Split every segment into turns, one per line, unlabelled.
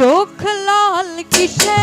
চোখ লাল কিসে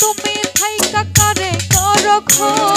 তুমি থাইকা কারে করো খোঁজ?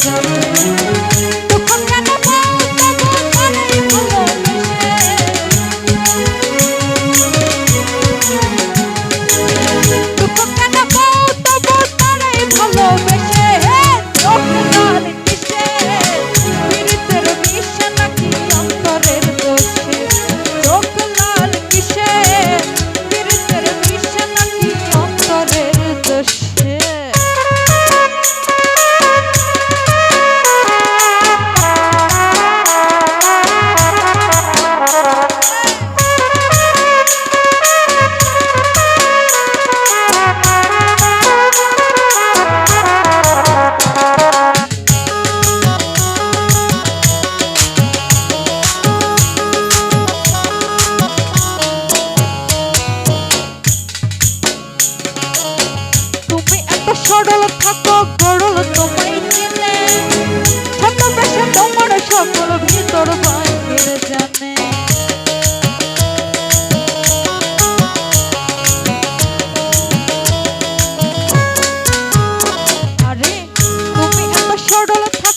Thank you.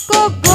को